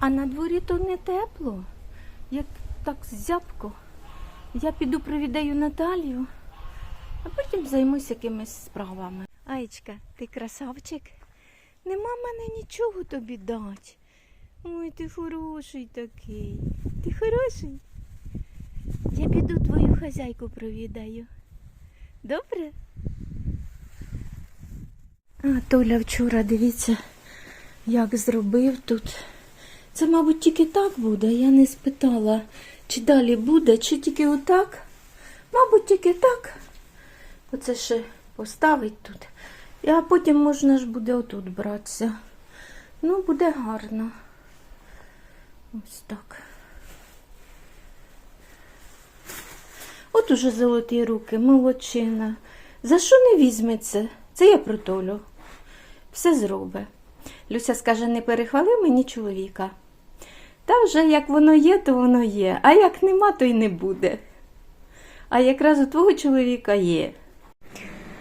А на дворі то не тепло, як так зябко. Я піду привідаю Наталію, а потім займусь якимись справами. Аєчка, ти красавчик. Нема мене нічого тобі дать. Ой, ти хороший такий. Ти хороший. Я піду твою хазяйку провідаю. Добре? А, Толя вчора, дивіться, як зробив тут. Це, мабуть, тільки так буде. Я не спитала, чи далі буде, чи тільки отак. Мабуть, тільки так. Оце ще поставить тут. А потім можна ж буде отут братися. Ну, буде гарно. Ось так. От уже золоті руки, молодчина. За що не візьметься? Це я про Толю. Все зробить. Люся скаже, не перехвали мені чоловіка. Та вже як воно є, то воно є, а як нема, то й не буде. А якраз у твого чоловіка є.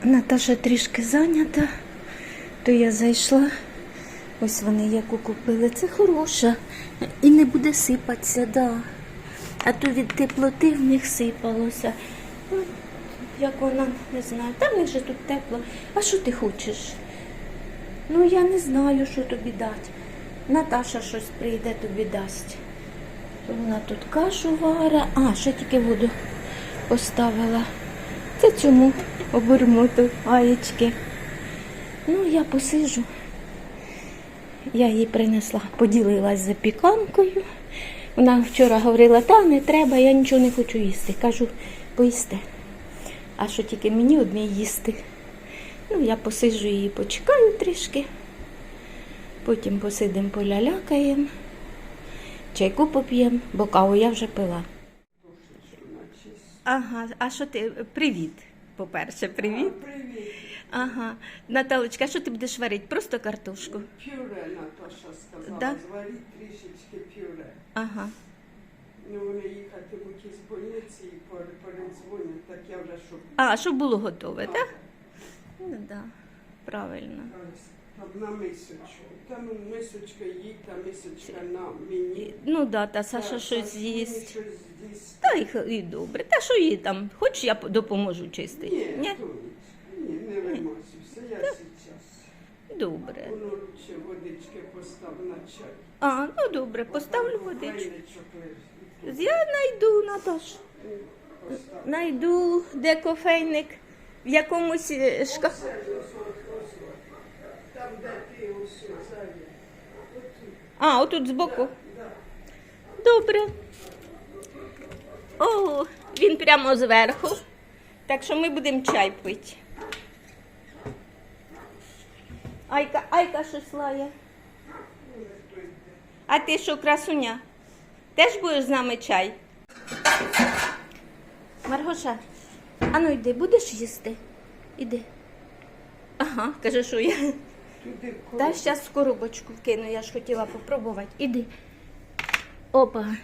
Наташа трішки зайнята, то я зайшла. Ось вони яку купили. Це хороша. І не буде сипатися, да. А то від теплоти в них сипалося. Ну, як вона, не знаю. Та в них же тут тепло. А що ти хочеш? Ну, я не знаю, що тобі дати. Наташа щось прийде, тобі дасть. Вона тут кашу вара. А, ще тільки воду поставила. Це цьому обермоту аєчки. Ну, я посижу. Я їй принесла, поділилась запіканкою. Вона вчора говорила, та не треба, я нічого не хочу їсти. Кажу, поїсти. А що тільки мені одне їсти. Ну, я посиджу її, почекаю трішки. Потім посидимо, полялякаємо, чайку поп'ємо, бо каву я вже пила. Ага, а що ти? Привіт, по-перше, привіт. Привіт. Ага. Наталочка, а що ти будеш варити? Просто картошку. Пюре Наташа сказала, Да? зваріть трішечки пюре. Ага. Ну, вони їхатимуть із больниці і передзвонять, так я вже щоб... А, щоб було готове, так? Ну так, да. правильно. Там на мисочку. Там мисочка їй, та мисочка на мені. Ну да, та Та- Саша та щось з'їсть. щось з'їсть. Та і, і добре. Та що їй там? Хоч я допоможу чистити? Ні, Ні? Ні, не вимазуйся, я зараз. Добре. Воно лучше водички постав на чай. А, ну добре, поставлю Там водичку. Я знайду, Наташ. Постав. Найду, де кофейник, в якомусь е, шкафу. Все, ось, ось, ось. Там, де ти ось ззаді. Отут. А, отут збоку. Добре. О, він прямо зверху. Так що ми будемо чай пити. Айка, Айка щось лає. А ти що, красуня? Теж будеш з нами чай? Маргоша, ну йди, будеш їсти? Іди. Ага, каже, що я. Туди Та зараз в коробочку вкину, я ж хотіла попробувати. Іди. Опа.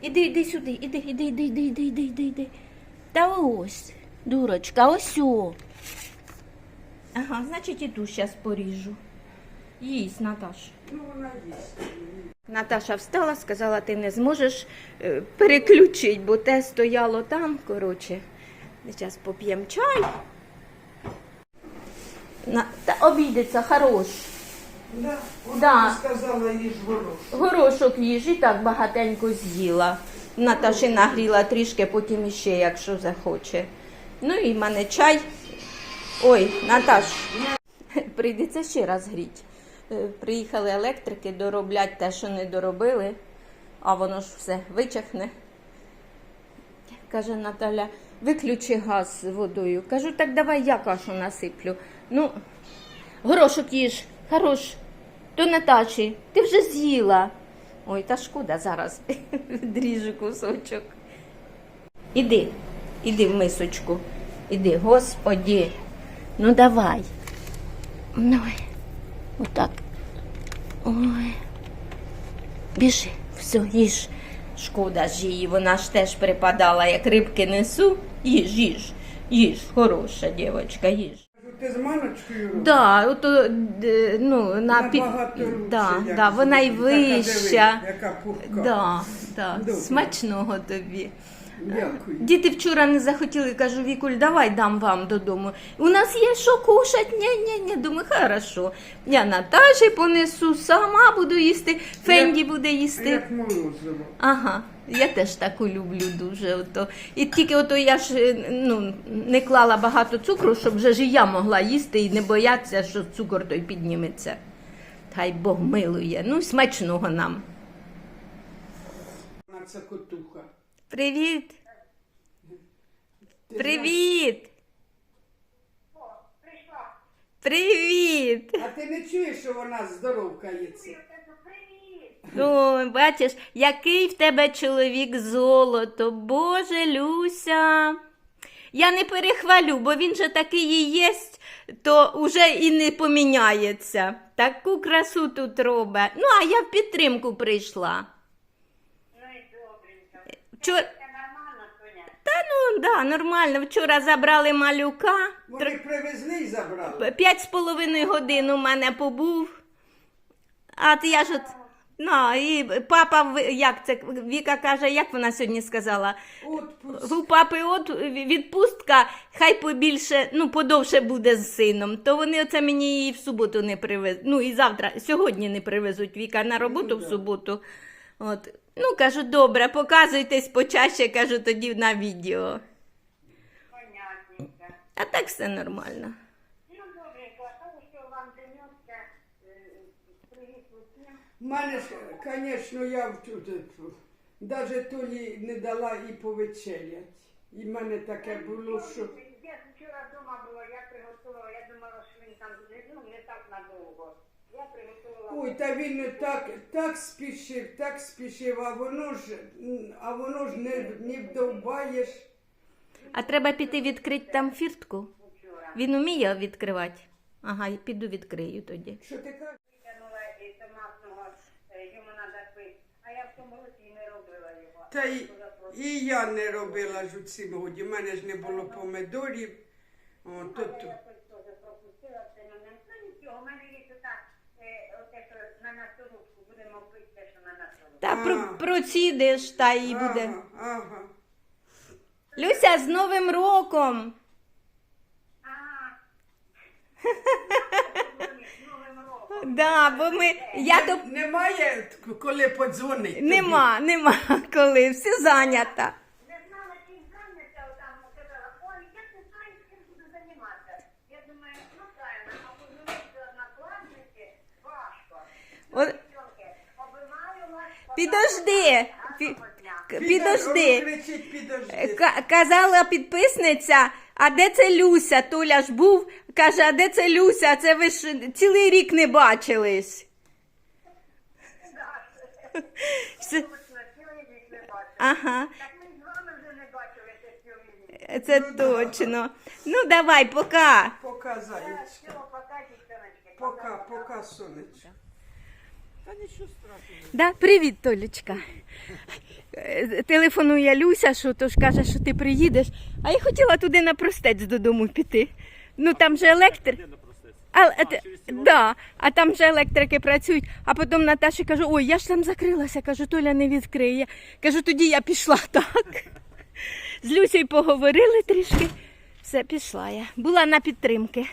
Іди, іди сюди, іди, іди, іди, іди, іди, іди, іди, іди. Та ось, дурочка, ось о. Ага, значить іду зараз поріжу. Їсть, Наташ. Ну, вона їсть. Наташа встала, сказала, ти не зможеш е, переключити, бо те стояло там. Коротше, зараз поп'ємо чай. На, та обійдеться, хорош. Да, Да. сказала їй горошок. Горошок їж і так багатенько з'їла. Наташі нагріла трішки, потім іще, якщо захоче. Ну і в мене чай. Ой, Наташ, прийдеться ще раз гріть. Е, Приїхали електрики дороблять те, що не доробили, а воно ж все вичахне. Каже Наталя, виключи газ з водою. Кажу, так давай я кашу насиплю. Ну, горошок їж, хорош. До Наташі, ти вже з'їла. Ой, та шкода зараз. Дріжу кусочок. Іди, іди в мисочку. Іди, господі. Ну давай. Давай. Отак. Ой. Біжи, все, їж. Шкода ж її, вона ж теж припадала, як рибки несу. Їж, їж, їж, хороша дівчинка, їж. Ти з маночкою робиш? Да, ото, е, ну, на під... Набагато лучше, да, як да, вона й така, диви, вища. Яка пухка. Да, да. Добре. Смачного тобі. Дякую. Діти вчора не захотіли, кажу, Вікуль, давай дам вам додому. У нас є що кушать? Ні, ні, ні. Думаю, хорошо. Я Наташі понесу, сама буду їсти, Фенді буде їсти. Як молозиво. Ага, я теж таку люблю дуже. Ото. І тільки ото я ж е, ну, не клала багато цукру, щоб вже ж і я могла їсти і не боятися, що цукор той підніметься. Хай Бог милує. Ну, смачного нам. Це котуха. Привіт! Привіт! Привіт! А ти не чуєш, що вона здоровкається? О, бачиш, який в тебе чоловік золото, Боже Люся. Я не перехвалю, бо він же такий і єсть, то уже і не поміняється. Таку красу тут робить. Ну, а я в підтримку прийшла. Ну і добренько. Вчора... Та ну да, нормально. Вчора забрали малюка. Вони привезли і забрали. П'ять з половиною годин у мене побув. А ти я ж от. Ну, і папа, як це, Віка каже, як вона сьогодні сказала? Отпуск. У папи от відпустка, хай побільше, ну, подовше буде з сином. То вони оце мені її в суботу не привезуть. Ну і завтра, сьогодні не привезуть Віка на роботу в суботу. От. Ну, кажу, добре, показуйтесь почаще, кажу, тоді на відео. Понятненько. А так все нормально. Ну, добренько, а то, що вам принесся, е, привіт усім. У мене ж, звісно, я навіть Толі не дала і повечерять. І в мене таке було, що Я вчора вдома була, я приготувала, я думала, що він там не, ну, не так надовго. Я приготувала. ой, та він так, так спішив, так спішив, а воно ж, а воно ж не, не вдовбаєш. А треба піти відкрити там фіртку. Він вміє відкривати. Ага, і піду відкрию тоді. Що ти кажеш? Витягнула із томатного, е, йому треба пити. А я в тому році і не робила його. Та й, і я не робила ж у цім годі. У мене ж не було помидорів. О, то, то. Я хоч теж пропустила це мене. Ну нічого, у мене є так, оте, що на насторовку будемо пити те, що на насторовку. Та про, процідиш, та і буде. Ага, ага. Люся, з Новим роком! А, з Новим роком. Да, бо ми. Я то Немає коли подзвонити. нема, нема коли, все зайнята. Не знала, чим зайнятися, там казала, ой, я не знаю, чим буду займатися. Я думаю, ну правильно, а подзвонити однокласники важко. От- дівчонки, обіймаю вас. Підожди. Пі- Підожди. Кричить, підожди. Ка- Казала підписниця, а де це Люся? Толя ж був, каже, а де це Люся? Це ви ж цілий рік не бачились. Все- Точно, цілий рік не бачила. Ага, Так ми з вами вже не бачилися цілий рік. це точно. Ну давай, пока. Пока, дівчоночки. Пока, пока, сонечко. Та нічого страшного. Да, привіт, Толічка. Е, Телефонує Люся, що тож каже, що ти приїдеш. А я хотіла туди на простець додому піти. Ну там же електрик. А, а, те- да, а там же електрики працюють. А потім Наташі кажу, ой, я ж там закрилася. Кажу, Толя не відкриє. Кажу, тоді я пішла так. З Люсею поговорили трішки. Все, пішла я. Була на підтримки.